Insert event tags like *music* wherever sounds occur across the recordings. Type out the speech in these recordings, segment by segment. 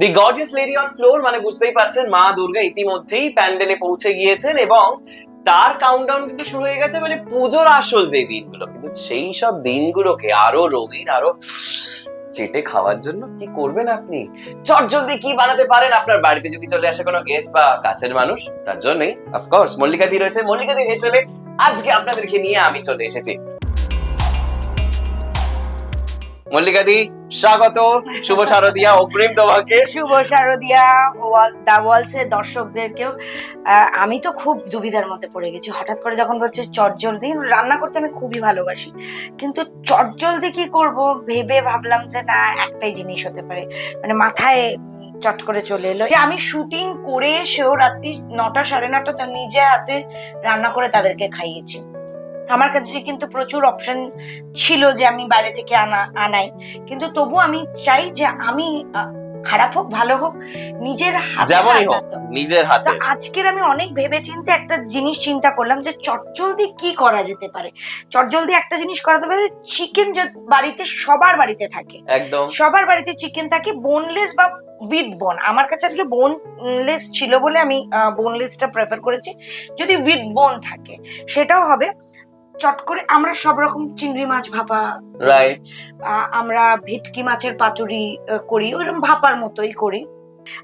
The gorgeous lady on floor মানে বুঝতেই পারছেন, মা দুর্গা ইতিমধ্যেই প্যান্ডেলে পৌঁছে গিয়েছেন এবং তার কাউন্টডাউন কিন্তু শুরু হয়ে গেছে মানে পুজোর আসল যে দিনগুলো। কিন্তু সেই সব দিনগুলোকে আরও রঙিন, আরও চেটে খাওয়ার জন্য কি করবেন আপনি? চট জলদি কি বানাতে পারেন? আপনার বাড়িতে যদি চলে আসে কোনো গেস্ট বা কাছের মানুষ, তার জন্যই অফকোর্স মল্লিকা দি রয়েছে। মল্লিকা দি হেসেলে আজকে আপনাদেরকে নিয়ে আমি চলে এসেছি। মল্লিকা দি স্বাগত। শুভ শারদিয়া অগ্রিম তোমাকে। শুভ শারদিয়া দা ওয়ালসের দর্শকদেরকেও। আমি তো খুব দুবিধার মধ্যে পড়ে গেছি। হঠাৎ করে যখন বলছে চটজলদি রান্না করতে আমি খুবই ভালোবাসি। কিন্তু চটজলদি কি করব? ভেবে ভাবলাম যে না, একটাই জিনিস হতে পারে। মানে মাথায় চট করে চলে এলো। আমি শুটিং করে এসেও রাত্রি নটা সাড়ে নটা নিজে হাতে রান্না করে তাদেরকে খাইয়েছি। আমার কাছে কিন্তু প্রচুর অপশন ছিল যে আমি বাইরে থেকে আনা আনাই। কিন্তু তবু আমি চাই যে আমি খারাপ হোক ভালো হোক নিজের হাতে যেমনই হোক নিজের হাতে। আজকের আমি অনেক ভেবে চিন্তে একটা জিনিস চিন্তা করলাম যে চটজলদি কি করা যেতে পারে? চটজলদি একটা জিনিস করা যেতে পারে চিকেন বাড়িতে সবার বাড়িতে থাকে। একদম। সবার বাড়িতে চিকেন থাকে বোনলেস বা উইথ বোন আমার কাছে আজকে বোনলেস ছিল বলে আমি বোনলেসটা প্রেফার করেছি। যদি উইথ বোন থাকে সেটাও হবে। চট করে আমরা সব রকম চিংড়ি মাছ ভাপা রাইট আমরা ভেটকি মাছের পাতুরি করি ওইরকম ভাপার মতোই করি।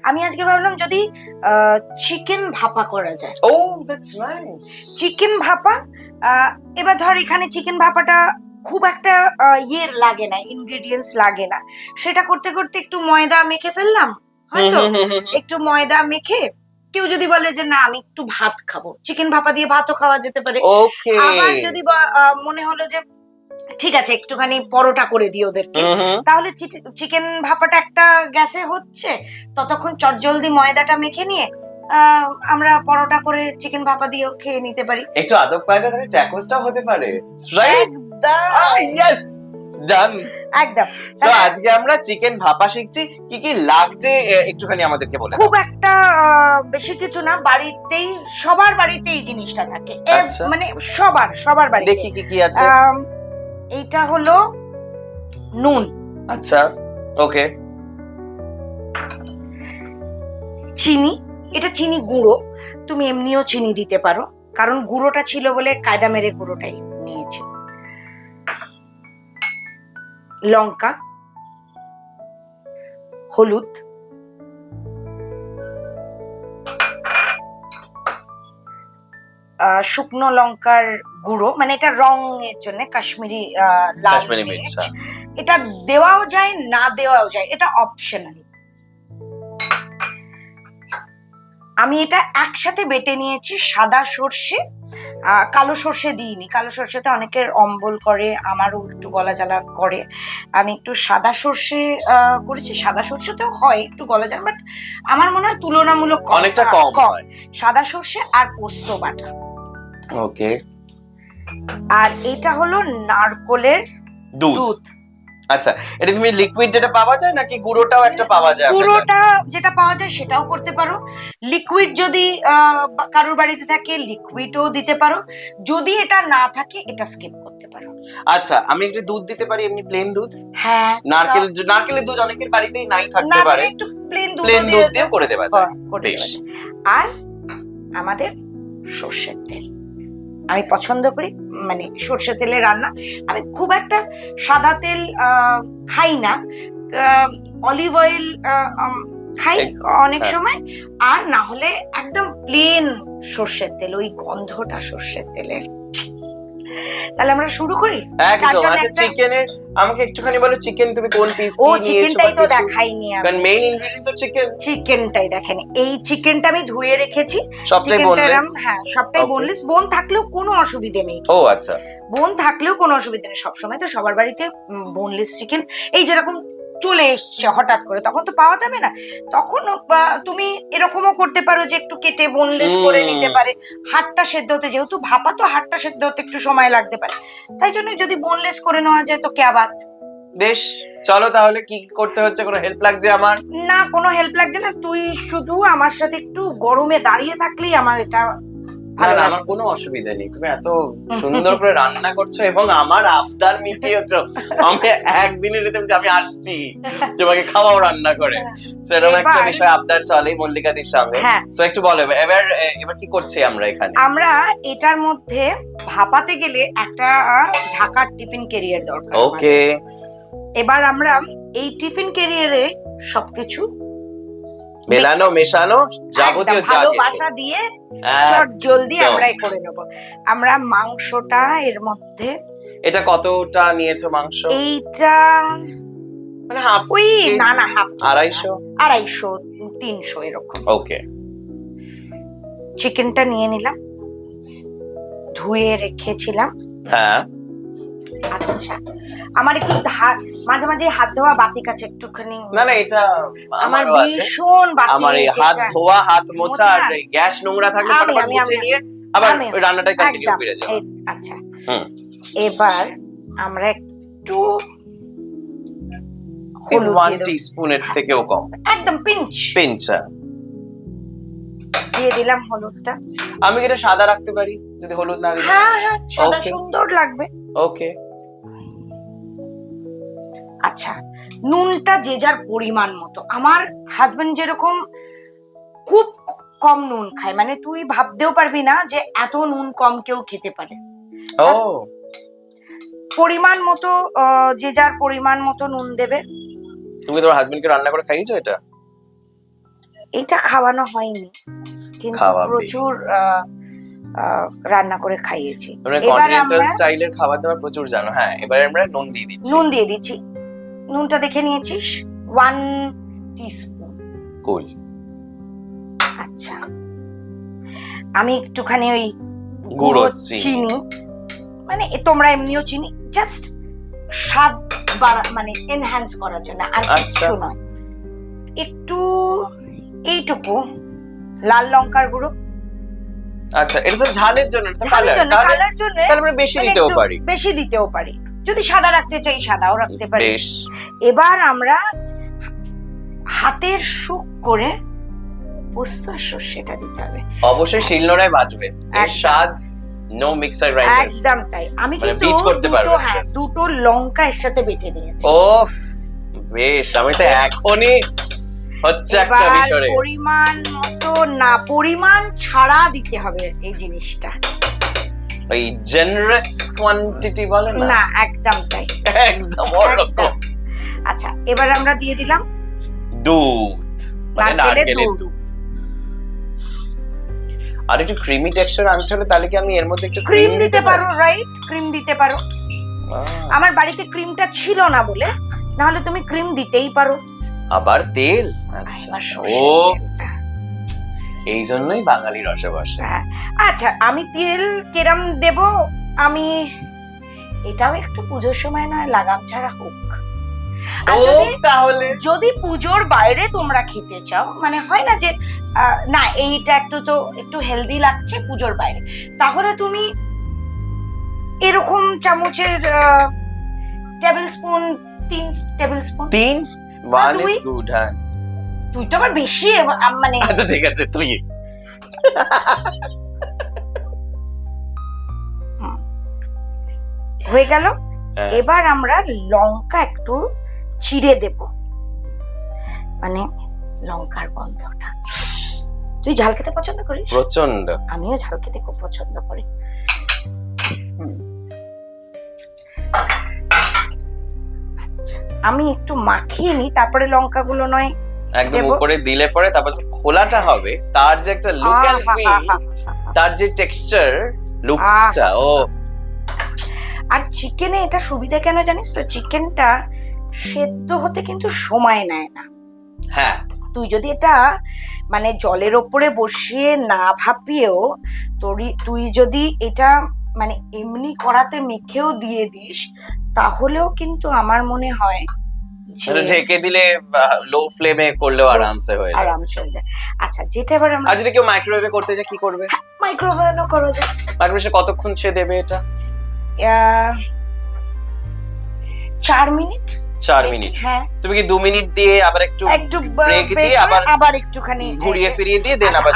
আমি আজকে ভাবলাম যদি চিকেন ভাপা করা যায়। ও দ্যাটস নাইস চিকেন ভাপা আহ, এবার ধর এখানে চিকেন ভাপাটা খুব একটা ইয়ের লাগে না ইনগ্রেডিয়েন্টস লাগে না। সেটা করতে করতে একটু ময়দা মেখে ফেললাম হয়তো? একটু ময়দা মেখে কেউ যদি বলে যে না আমি একটু ভাত খাব। চিকেন ভাপা দিয়ে ভাতও খাওয়া যেতে পারে। আবার যদি মনে হলো যে ঠিক আছে একটুখানি পরোটা করে দিই ওদেরকে। তাহলে চিকেন ভাপাটা একটা গ্যাসে হচ্ছে। ততক্ষণ চটজলদি ময়দাটা মেখে নিয়ে আহ, আমরা পরোটা করে চিকেন ভাপা দিয়েও খেয়ে নিতে পারি। একটু আদব কায়দা তাহলে ট্যাকোসটাও হতে পারে রাইট ইয়েস ডান একদম। সো আজকে আমরা চিকেন ভাপা শিখছি। কি কি লাগছে একটুখানি আমাদেরকে বলে খুব একটা বেশি কিছু না বাড়িতেই সবার বাড়িতে এই জিনিসটা থাকে। আচ্ছা। মানে সবার সবার বাড়িতে। দেখি কি কি আছে। এইটা হলো নুন। আচ্ছা ওকে। চিনি এটা চিনি গুঁড়ো। তুমি এমনিও চিনি দিতে পারো। কারণ গুঁড়োটা ছিল বলে কায়দা মেরে গুঁড়োটাই নিয়েছি। লঙ্কা হলুদ আহ, শুকনো লঙ্কার গুঁড়ো মানে এটা রং এর জন্য কাশ্মীরি লাল হ্যাঁ। এটা দেওয়াও যায় না দেওয়াও যায় এটা অপশনাল আমি এটা একসাথে বেটে নিয়েছি সাদা সর্ষে কালো সর্ষে দিইনি। কালো সর্ষেতে অনেকের অম্বল করে আমারও একটু গলা জ্বালা করে। আমি একটু সাদা সর্ষে করেছি। সাদা সর্ষেতেও হয় একটু গলা জ্বালা বাট আমার মনে হয় তুলনামূলক। অনেকটা কম হয়। সাদা সর্ষে আর পোস্ত বাটা। ওকে আর এটা হলো নারকোলের দুধ। আচ্ছা এটা তুমি লিকুইড যেটা পাওয়া যায় নাকি গুঁড়োটাও একটা পাওয়া যায়? পুরোটা যেটা পাওয়া যায় সেটাও করতে পারো। লিকুইড যদি কারোর বাড়িতে থাকে লিকুইডও দিতে পারো। যদি এটা না থাকে এটা স্কিপ করতে পারো। আচ্ছা আমি একটু দুধ দিতে পারি এমনি প্লেন দুধ? হ্যাঁ নারকেল নারকেলের দুধ অনেকের বাড়িতেই নাই থাকতে পারে। একটু প্লেন দুধ প্লেন দুধ দিয়ে করে। দেওয়া যায়। আর আমাদের সর্ষের তেল। আমি পছন্দ করি মানে সর্ষে তেলে রান্না। আমি খুব একটা সাদা তেল খাই না। অলিভ অয়েল খাই অনেক হ্যাঁ। সময়। আর না হলে একদম প্লেন সর্ষের তেল ওই গন্ধটা সর্ষের তেলের। তাহলে আমরা শুরু করি? একদম আচ্ছা চিকেনের আমাকে একটুখানি বলো চিকেন তুমি কোন পিস ও চিকেনটাই তো দেখাইনি আমি। কারণ মেইন ইনগ্রেডিয়েন্ট তো চিকেন চিকেনটাই দেখেন। এই চিকেনটা আমি ধুয়ে রেখেছি। সবটাই বোনলেস হ্যাঁ সবটাই. বোনলেস বোন থাকলেও কোনো অসুবিধে নেই। ও আচ্ছা। বোন থাকলেও কোনো অসুবিধা নেই। সবসময় তো সবার বাড়িতে বোনলেস চিকেন এই যেরকম চলে এসছে হঠাৎ করে তখন তো পাওয়া যাবে না। তখন তুমি এরকমও করতে পারো যে একটু কেটে বোনলেস করে নিতে পারে। হাটটা সেদ্ধ হতে যেহেতু ভাপা তো হাটটা সেদ্ধ হতে একটু সময় লাগতে পারে। তাই জন্য যদি বোনলেস করে নেওয়া যায় তো ক্যাবাত বেশ চলো তাহলে কি করতে হচ্ছে? কোনো হেল্প লাগছে আমার? না কোনো হেল্প লাগছে না। তুই শুধু আমার সাথে একটু গরমে দাঁড়িয়ে থাকলেই আমার এটা ভালো আমার কোনো অসুবিধা নেই। তুমি এত সুন্দর করে রান্না করছ এবং আমার আবদার মিটিয়েছো। আমি একদিনের রেতে বলছি, আমি আসছি। তোমাকে খাওয়াও রান্না করে। সেরকম একটা বিষয় আবদার চলে মল্লিকা দির সঙ্গে হ্যাঁ। একটু বলো এবার এবার কি করছি আমরা এখানে? আমরা এটার মধ্যে ভাপাতে গেলে একটা ঢাকার টিফিন ক্যারিয়ার দরকার। ওকে এবার আমরা এই টিফিন ক্যারিয়ারে সবকিছু মেলানো মেশানো যাবতীয় যা ভালোবাসা দিয়ে চট জলদি আমরা করে নেব। আমরা মাংসটা এর মধ্যে এটা কতটা নিয়েছো মাংস? এইটা মানে হাফ ওই না না হাফ আড়াইশো? আড়াইশো তিনশো এরকম। ওকে। চিকেনটা নিয়ে নিলাম। ধুয়ে রেখেছিলাম। হ্যাঁ। আচ্ছা। আমার একটু মাঝে মাঝে হাত ধোয়া বাতিক আছে একটুখানি। না না এটা আমার ভীষণ আমার এই হাত ধোয়া হাত মোছা আর গ্যাস নোংরা থাকলে আমি- ফটাফট মুছে নিয়ে আবার কন্টিনিউ করে যাও আচ্ছা। এবার আমরা একটু ওয়ান টিস্পুনের থেকেও কম। একদম পিঞ্চ পিঞ্চ দিয়ে দিলাম হলুদটা। আমি কি এটা সাদা রাখতে পারি? যদি হলুদ না দিই হ্যাঁ হ্যাঁ সাদা সুন্দর লাগবে। ওকে আচ্ছা নুনটা যে যার পরিমাণ মতো। আমার হাজবেন্ড যেরকম খুব কম নুন খায় মানে তুই ভাবতেও পারবি না যে এত নুন কম কেউ খেতে পারে। ও। পরিমাণ মতো যে যার পরিমাণ মতো নুন দেবে। তুমি তোমার হাজবেন্ডকে রান্না করে খাইয়েছো এটা? এটা খাওয়ানো হয়নি কিন্তু। প্রচুর রান্না করে খাইয়েছি। তোমরা এবার আমরা স্টাইলের খাবার দাবার প্রচুর জানো। হ্যাঁ এবার আমরা নুন দিয়ে দিচ্ছি। নুন দিয়ে দিচ্ছি। নুনটা দেখে নিয়েছিস? ওয়ান টিস্পুন কুল আচ্ছা। আমি একটুখানি ওই গুঁড়ো চিনি। মানে তোমরা এমনিও চিনি জাস্ট স্বাদ বাড়া মানে এনহ্যান্স করার জন্য আর আচ্ছা। কিছু নয়। একটু এইটুকু লাল লঙ্কার গুঁড়ো। আচ্ছা এটা তো ঝালের জন্য কালার জন্য তাহলে আমরা বেশি মানে দিতেও পারি। বেশি দিতেও পারি। যদি সাদা রাখতে চাই সাদাও রাখতে পারি। এবার আমরা হাতের সুখ করে পোস্ত আর সর্ষেটা দিতে হবে। অবশ্যই শিলনোড়ায় বাজবে। এর। স্বাদ নো মিক্সার গ্রাইন্ডার একদম তাই। আমি মানে কিন্তু করতে দুটো হ্যাঁ দুটো লঙ্কা এর সাথে বেটে নিয়েছি। ওফ বেশ। আমি তো এখনই হচ্ছে একটা বিষয় পরিমাণ মতো না পরিমাণ ছাড়া দিতে হবে এই জিনিসটা। ওই জেনারেস কোয়ান্টিটি বলে না? না একদম তাই। একদম ওরকম। আচ্ছা এবার আমরা দিয়ে দিলাম দুধ। মানে নারকেলের দুধ। আর একটু ক্রিমি টেক্সচার আনতে হলে তাহলে কি আমি এর মধ্যে একটু ক্রিম দিতে পারো রাইট ক্রিম দিতে পারো। আমার বাড়িতে ক্রিমটা ছিল না বলে নাহলে তুমি ক্রিম দিতেই পারো। আবার তেল? আচ্ছা। ও। এই জন্যই বাঙালি রসে বসে হ্যাঁ, আচ্ছা আমি তেল কেরাম দেব আমি এটাও একটু পুজোর সময় নয় লাগাম ছাড়া হোক। আর যদি- তাহলে? যদি পুজোর বাইরে তোমরা খেতে চাও মানে হয় না যে আহ, না এইটা একটু তো একটু হেলদি লাগছে পুজোর বাইরে তাহলে তুমি এরকম চামচের টেবিল স্পুন তিন টেবিল স্পুন। তিন? ওয়ান দুই। ইজ গুড হ্যাঁ। তুই তো আবার বেশি আম, মানে আচ্ছা ঠিক আছে থ্রি হয়ে গেল। হ্যাঁ। এবার আমরা লঙ্কা একটু চিড়ে দেব। মানে লঙ্কার গন্ধটা। তুই ঝাল খেতে পছন্দ করিস? প্রচণ্ড আমিও ঝাল খেতে খুব পছন্দ করি। হুম। আচ্ছা, আমি একটু মাখিয়ে নিই তারপরে লঙ্কাগুলো নয়। একদম উপরে দিলে পরে তারপর খোলাটা হবে তার যে একটা লুক এন্ড ফিল তার যে টেক্সচার লুকটা ও। আর চিকেনে এটা সুবিধা কেন জানিস তো? চিকেনটা সেদ্ধ হতে কিন্তু সময় নেয় না। হ্যাঁ। তুই যদি এটা মানে জলের ওপরে বসিয়ে না ভাপিয়েও তোরই তুই যদি এটা মানে এমনি করাতে মেখেও দিয়ে দিস তাহলেও কিন্তু আমার মনে হয় যে ঢেকে দিলে লো ফ্লেমে করলেও আরামসে হয়ে যায়। আরামসে হয়ে যায়। আচ্ছা যেটা এবার আমরা আর যদি কেউ মাইক্রোওয়েভে করতে যায় কি করবে? মাইক্রোওয়েভও করা যায়। মাইক্রোওয়েভে কতক্ষণ সে দেবে এটা? চার মিনিট। চার মিনিট হ্যাঁ। তুমি কি দু মিনিট দিয়ে আবার একটু একটু ব্রেক দিয়ে আবার আবার একটুখানি ঘুরিয়ে ফিরিয়ে দিয়ে দেন আচ্ছা, আবার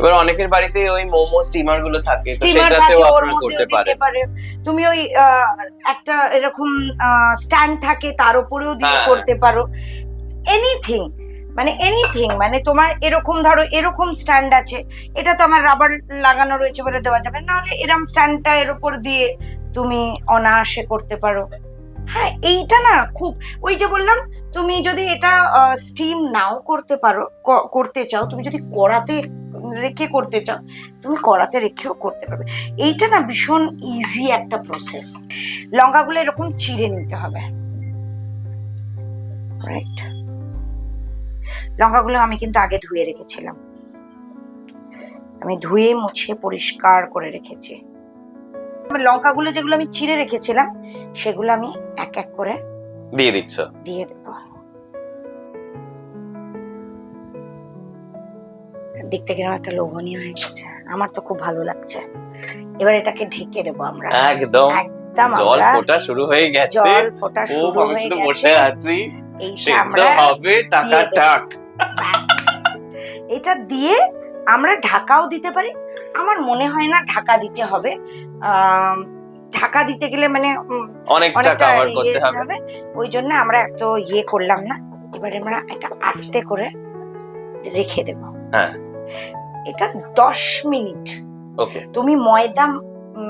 এবার অনেকের বাড়িতে ওই মোমো স্টিমারগুলো থাকে তো সেটাতেও আপনারা করতে পারেন। পারে। তুমি ওই একটা এরকম স্ট্যান্ড থাকে তার উপরেও দিয়ে হ্যাঁ। করতে পারো। এনিথিং মানে এনিথিং মানে তোমার এরকম ধরো এরকম স্ট্যান্ড আছে। এটা তো আমার রাবার লাগানো রয়েছে বলে দেওয়া যাবে। নাহলে এরকম স্ট্যান্ডটা এর উপর দিয়ে তুমি অনায়াসে করতে পারো। হ্যাঁ এইটা না খুব, ওই যে বললাম, তুমি যদি এটা স্টিম নাও করতে পারো করতে চাও, তুমি যদি কড়াতে রেখে করতে চাও, তুমি কড়াতে রেখেও করতে পারবে। এইটা না ভীষণ ইজি একটা প্রসেস লঙ্কাগুলো এরকম চিড়ে নিতে হবে। রাইট লঙ্কাগুলো আমি কিন্তু আগে ধুয়ে রেখেছিলাম। আমি ধুয়ে মুছে পরিষ্কার করে রেখেছি। লঙ্কাগুলো যেগুলো আমি চিড়ে রেখেছিলাম সেগুলো আমি এক এক করে দিয়ে দিচ্ছ? দিয়ে দেব। দেখতে কীরকম একটা লোভনীয় হয়ে গেছে। আমার তো খুব ভালো লাগছে। এবার এটাকে ঢেকে দেবো আমরা। একদম। একদম জল ফোটা শুরু হয়ে গেছে। জল ফোটা শুরু হয়ে গেছে। বসে আছি। এইটা আমরা হবে টাকা টাক। এটা দিয়ে আমরা ঢাকাও দিতে পারি। আমার মনে হয় না ঢাকা দিতে হবে। ঢাকা দিতে গেলে মানে অনেকটা কভার ইয়ে করতে হবে। ওই জন্য আমরা এত ইয়ে করলাম না। এবারে আমরা এটা আস্তে করে রেখে দেব। হ্যাঁ। এটা দশ মিনিট। ওকে। তুমি ময়দা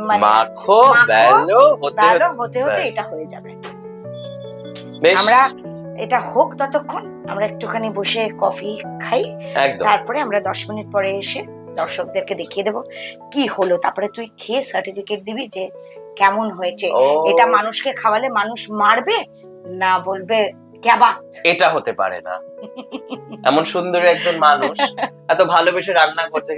মানে মাখো বেলো হতে হতে এটা হয়ে যাবে। আমরা এটা হোক ততক্ষণ। আমরা একটুখানি বসে কফি খাই। তারপরে আমরা দশ মিনিট পরে এসে দর্শকদেরকে দেখিয়ে দেব কি হলো। তারপরে তুই খেয়ে সার্টিফিকেট দিবি যে কেমন হয়েছে। এটা মানুষকে খাওয়ালে মানুষ মারবে না বলবে এটা হতে পারে না। এমন সুন্দর একজন মানুষ এত ভালোবেসে রান্না করছে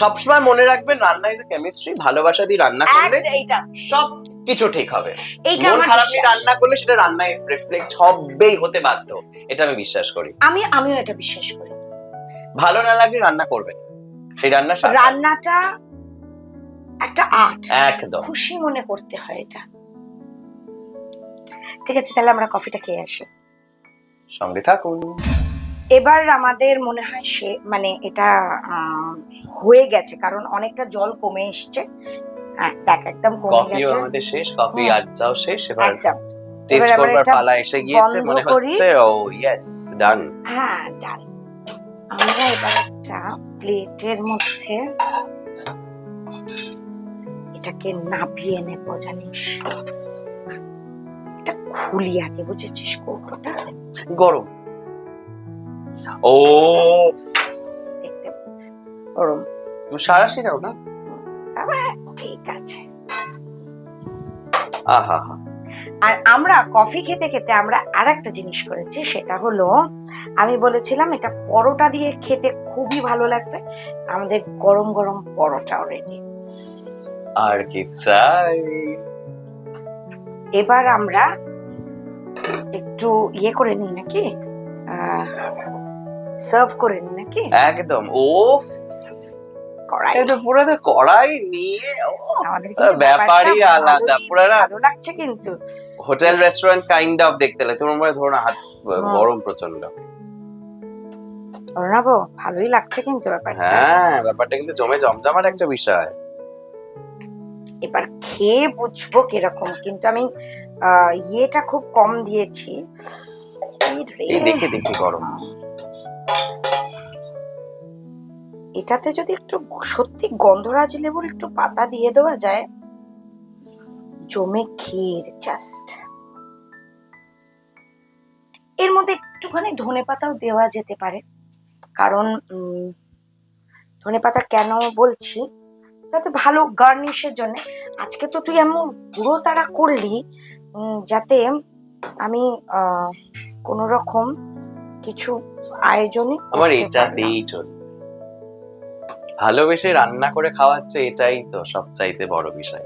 সবসময় মনে রাখবেন রান্না ইজ কেমিস্ট্রি ভালোবাসা দিয়ে রান্না করলে এইটা সব কিছু ঠিক হবে। এইটা মন আমার খারাপ নিয়ে বিশ্বাস। রান্না করলে সেটা রান্নায় রিফ্লেক্ট হবেই হতে বাধ্য। এটা আমি বিশ্বাস করি। আমি আমিও এটা বিশ্বাস করি। ভালো না লাগলে রান্না করবেন সেই রান্না স্বাদ। রান্নাটা একটা আর্ট। একদম। খুশি মনে করতে হয় এটা। ঠিক আছে তাহলে আমরা কফিটা খেয়ে আসি। সঙ্গে থাকুন। এবার আমাদের মনে হয় সে মানে এটা হয়ে গেছে কারণ অনেকটা জল কমে এসছে। দেখ একদম কমে কফিও গেছে। আমাদের শেষ কফি। আড্ডাও শেষ এবার একদম। টেস্ট করবার পালা এসে গিয়েছে মনে হচ্ছে ও ইয়েস ডান হ্যাঁ ডান আমরা এবার একটা প্লেটের মধ্যে এটাকে নাবিয়ে নেব জানিস? এটা খুলি আগে বুঝেছিস কৌটোটা? গরম। ও। দেখতে গরম। সারাশি দাও না? ঠিক আছে। আহা। আর আমরা কফি খেতে খেতে আমরা আর একটা জিনিস করেছি সেটা হলো আমি বলেছিলাম এটা পরোটা দিয়ে খেতে খুবই ভালো লাগবে আমাদের গরম গরম পরোটা রেডি আর কি চাই? এবার আমরা একটু ইয়ে করে নিই নাকি? সার্ভ করে নিই নাকি? একদম ও কড়াই। এটা পুরো কড়াই নিয়ে আমাদের তার ব্যাপারই আলাদা, পুরো ভালো লাগছে কিন্তু। হোটেল রেস্টুরেন্ট কাইন্ড অফ দেখতে লাগে। তোমার মনে ধরো না হাত গরম প্রচণ্ড অর্ণাবো ভালোই লাগছে কিন্তু ব্যাপারটা। হ্যাঁ ব্যাপারটা কিন্তু জমে জমজমাট একটা বিষয়। এবার খেয়ে বুঝব কীরকম কিন্তু আমি ইয়েটা খুব কম দিয়েছি। দেখে দেখে গরম। এটাতে যদি একটু সত্যি গন্ধরাজ লেবুর একটু পাতা দিয়ে দেওয়া যায় জমে ক্ষীর জাস্ট এর মধ্যে একটুখানি ধনে পাতাও দেওয়া যেতে পারে কারণ ধনে পাতা কেন বলছি? তাতে ভালো গার্নিশের জন্য। আজকে তো তুই এমন পুরো তারা করলি উম, যাতে আমি আহ, কোনো রকম কিছু আয়োজনই আমার করতে এটা পারলাম। দিয়েই চলে। ভালোবেসে রান্না করে খাওয়াচ্ছে এটাই তো সবচাইতে বড় বিষয়।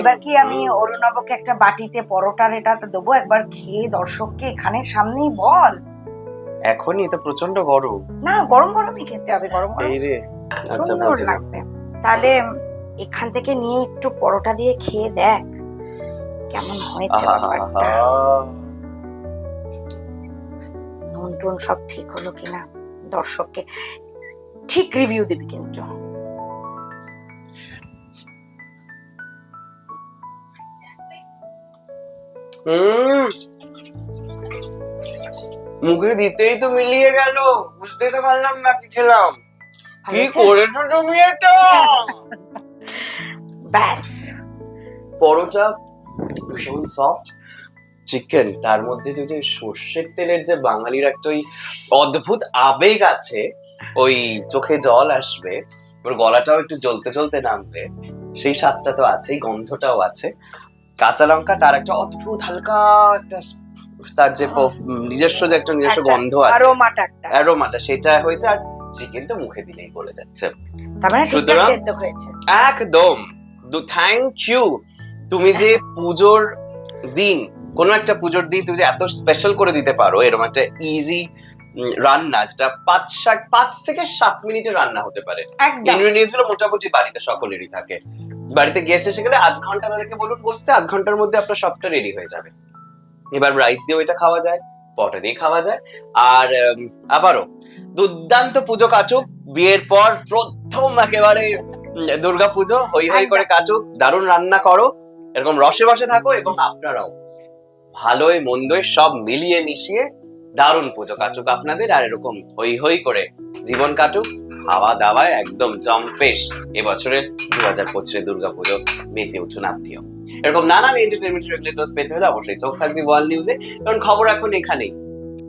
এবার কি আমি অরুণবকে একটা বাটিতে পরোটার এটা দেবো? একবার খেয়ে দর্শককে এখানে সামনেই বল। এখনই? তো প্রচণ্ড গরম। না গরম গরমই খেতে হবে গরম গরম এই রে আচ্ছা সুন্দর লাগবে। তাহলে এখান থেকে নিয়ে একটু পরোটা দিয়ে খেয়ে দেখ কেমন হয়েছে নুন টুন সব ঠিক হলো কিনা দর্শককে? ঠিক রিভিউ দিবি কিন্তু। মুখে দিতেই তো মিলিয়ে গেল। বুঝতেই তো পারলাম না কি খেলাম। কি? করেছ তুমি এটা? ব্যাস। পরোটা ভীষণ সফট চিকেন তার মধ্যে যে যে সর্ষের তেলের যে বাঙালির একটা ওই অদ্ভুত আবেগ আছে ওই চোখে জল আসবে ওর গলাটাও একটু জ্বলতে জ্বলতে নামবে সেই স্বাদটা তো আছেই গন্ধটাও আছে। কাঁচা লঙ্কা তার একটা অদ্ভুত হালকা একটা তার যে নিজস্ব যে একটা নিজস্ব গন্ধ আছে। আরোমাটা একটা। অ্যারোমাটা সেটা হয়েছে আর চিকেন তো মুখে দিলেই গলে যাচ্ছে। মানে সুতরাং- একদম। থ্যাংক ইউ তুমি যে *laughs* পুজোর দিন কোনো একটা পুজোর দিন তুমি যে এত স্পেশাল করে দিতে পারো এরকম একটা ইজি রান্না যেটা পাঁচ সাত পাঁচ থেকে সাত মিনিটে রান্না হতে পারে। ইনগ্রেডিয়েন্টসগুলো মোটামুটি বাড়িতে সকলেরই থাকে। বাড়িতে গেস্ট এসে গেলে আধ ঘণ্টা তাদেরকে বলুন বসতে আধ ঘণ্টার মধ্যে আপনার সবটা রেডি হয়ে যাবে। এবার রাইস দিয়েও এটা খাওয়া যায় পটে দিয়ে খাওয়া যায়। আর আবারও দুর্দান্ত পুজো কাচুক বিয়ের পর প্রথম একেবারে দুর্গা পুজো হই হই করে কাচুক দারুণ রান্না করো এরকম রসে বসে থাকো এবং আপনারাও। ভালোই মন্দই সব মিলিয়ে মিশিয়ে দারুণ পুজো কাটুক আপনাদের, আর এরকম হই হই করে জীবন কাটুক খাওয়া দাওয়ায় একদম জম্পেশ এবছরের দু হাজার পঁচিশে দুর্গা পুজো মেতে উঠুন আপনিও এরকম নানান এন্টারটেনমেন্ট পেতে হলে অবশ্যই চোখ থাকবে ওয়ার্ল্ড নিউজে কারণ খবর এখন এখানেই।